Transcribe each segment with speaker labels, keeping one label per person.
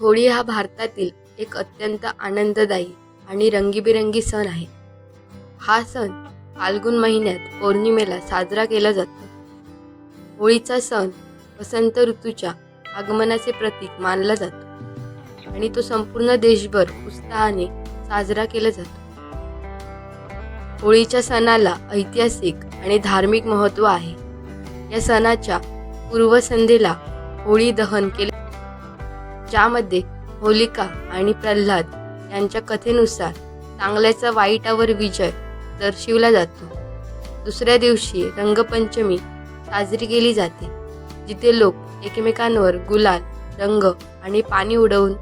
Speaker 1: होळी हा भारतातील एक अत्यंत आनंददायी आणि रंगीबेरंगी सण आहे. हा सण फाल्गुन महिन्यात पौर्णिमेला साजरा केला जातो. होळीचा सण वसंत ऋतूच्या आगमनाचे प्रतीक मानला जातो आणि तो संपूर्ण देशभर उत्साहाने साजरा केला जातो. होळीच्या सणाला ऐतिहासिक आणि धार्मिक महत्त्व आहे. या सणाच्या पूर्वसंध्येला होळी दहन केले ज्यामध्ये होलिका आणि प्रल्हाद यांच्या कथेनुसार चांगल्याचा वाईटावर विजय दर्शविला जातो. दुसऱ्या दिवशी रंगपंचमी साजरी केली जाते जिथे लोक एकमेकांवर गुलाल रंग आणि पाणी उडवून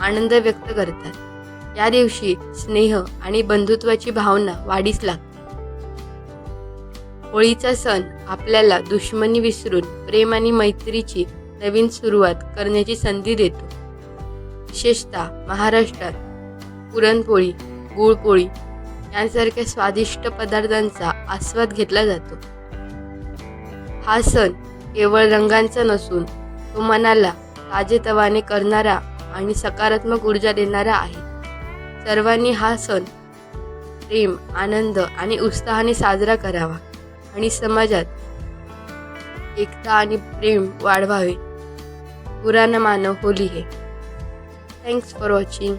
Speaker 1: आनंद व्यक्त करतात. या दिवशी स्नेह आणि बंधुत्वाची भावना वाढीस लागते. होळीचा सण आपल्याला दुश्मनी विसरून प्रेम आणि मैत्रीची नवीन सुरुवात करण्याची संधी देतो. विशेषतः महाराष्ट्रात पुरणपोळी गुळपोळी यांसारख्या स्वादिष्ट पदार्थांचा आस्वाद घेतला जातो. हा सण केवळ रंगांचा नसून तो मनाला ताजेतवाने करणारा आणि सकारात्मक ऊर्जा देणारा आहे. सर्वांनी हा सण प्रेम आनंद आणि उत्साहाने साजरा करावा आणि समाजात एकता आणि प्रेम वाढवावे. पुराण मानव होली है. Thanks for watching